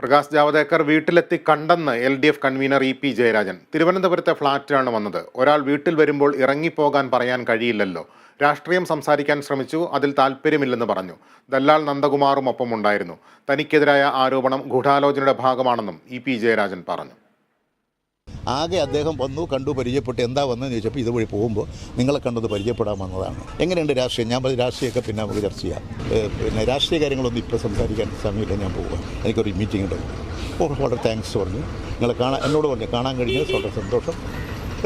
പ്രകാശ് ജാവദേക്കർ വീട്ടിലെത്തി കണ്ടെന്ന് L D F convener E P Jayarajan. തിരുവനന്തപുരത്തെ ഫ്ളാറ്റിലാണ് വന്നത്. ഒരാൾ വീട്ടിൽ വരുമ്പോൾ ഇറങ്ങിപ്പോകാൻ പറയാൻ കഴിയില്ലല്ലോ. രാഷ്ട്രീയം സംസാരിക്കാൻ ശ്രമിച്ചു. അതിൽ താല്പര്യമില്ലെന്ന് പറഞ്ഞു. ദല്ലാൽ നന്ദകുമാറും ഒപ്പമുണ്ടായിരുന്നു തനിക്കെതിരായ ആരോപണം ഗൂഢാലോചനയുടെ ഭാഗമാണെന്നും ഇ പി ജയരാജൻ പറഞ്ഞു. ആകെ അദ്ദേഹം വന്നു കണ്ടു പരിചയപ്പെട്ട്. എന്താ വന്നതെന്ന് ചോദിച്ചപ്പോൾ ഇതുവഴി പോകുമ്പോൾ നിങ്ങളെ കണ്ടത് പരിചയപ്പെടാൻ വന്നതാണ് എങ്ങനെയുണ്ട് രാഷ്ട്രീയം? ഞാൻ പറഞ്ഞ രാഷ്ട്രീയമൊക്കെ പിന്നെ നമുക്ക് ചർച്ച ചെയ്യാം. പിന്നെ രാഷ്ട്രീയ കാര്യങ്ങളൊന്നും ഇപ്പോൾ സംസാരിക്കാൻ സമയമില്ല ഞാൻ പോകാം എനിക്കൊരു മീറ്റിംഗ് ഉണ്ട്. ഓ വളരെ താങ്ക്സ് പറഞ്ഞു. നിങ്ങളെ കാണാൻ എന്നോട് പറഞ്ഞു കാണാൻ കഴിഞ്ഞാൽ വളരെ സന്തോഷം.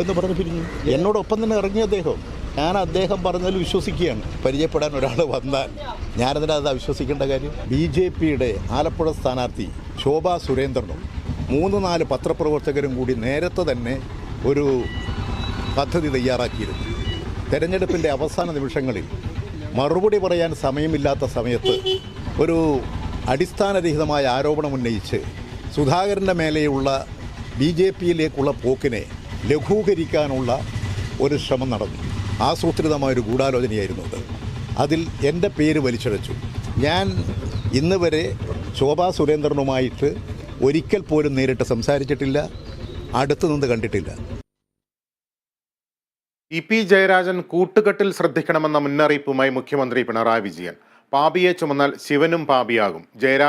എന്ന് പറഞ്ഞ് പിരിഞ്ഞു. എന്നോടൊപ്പം തന്നെ ഇറങ്ങി അദ്ദേഹം. ഞാൻ അദ്ദേഹം പറഞ്ഞതിൽ വിശ്വസിക്കുകയാണ്. പരിചയപ്പെടാൻ ഒരാൾ വന്നാൽ ഞാനതിനകത്ത് വിശ്വസിക്കേണ്ട കാര്യം? ബി ജെ പിയുടെ ആലപ്പുഴ സ്ഥാനാർത്ഥി ശോഭാ സുരേന്ദ്രനും മൂന്ന് നാല് പത്രപ്രവർത്തകരും കൂടി നേരത്തെ തന്നെ ഒരു പദ്ധതി തയ്യാറാക്കിയിരുന്നു. തെരഞ്ഞെടുപ്പിന്റെ അവസാന നിമിഷങ്ങളിൽ മറുപടി പറയാൻ സമയമില്ലാത്ത സമയത്ത് ഒരു അടിസ്ഥാനരഹിതമായ ആരോപണം ഉന്നയിച്ച് സുധാകരന്റെ മേലെയുള്ള ബി ജെ പിയിലേക്കുള്ള പോക്കിനെ ലഘൂകരിക്കാനുള്ള ഒരു ശ്രമം നടന്നു. ആസൂത്രിതമായ ഒരു ഗൂഢാലോചനയായിരുന്നു അത്. അതിൽ എന്റെ പേര് വലിച്ചടച്ചു ഞാൻ ഇന്ന് വരെ ശോഭാ സുരേന്ദ്രനുമായിട്ട് ഒരിക്കൽ പോലും നേരിട്ട് സംസാരിച്ചിട്ടില്ല അടുത്തു നിന്ന് കണ്ടിട്ടില്ല. ഇ പി ജയരാജൻ കൂട്ടുകെട്ടിൽ ശ്രദ്ധിക്കണമെന്ന മുന്നറിയിപ്പുമായി മുഖ്യമന്ത്രി പിണറായി വിജയൻ. പാപിയെ ചുമന്നാൽ ശിവനും പാപിയാകും. ജയരാജൻ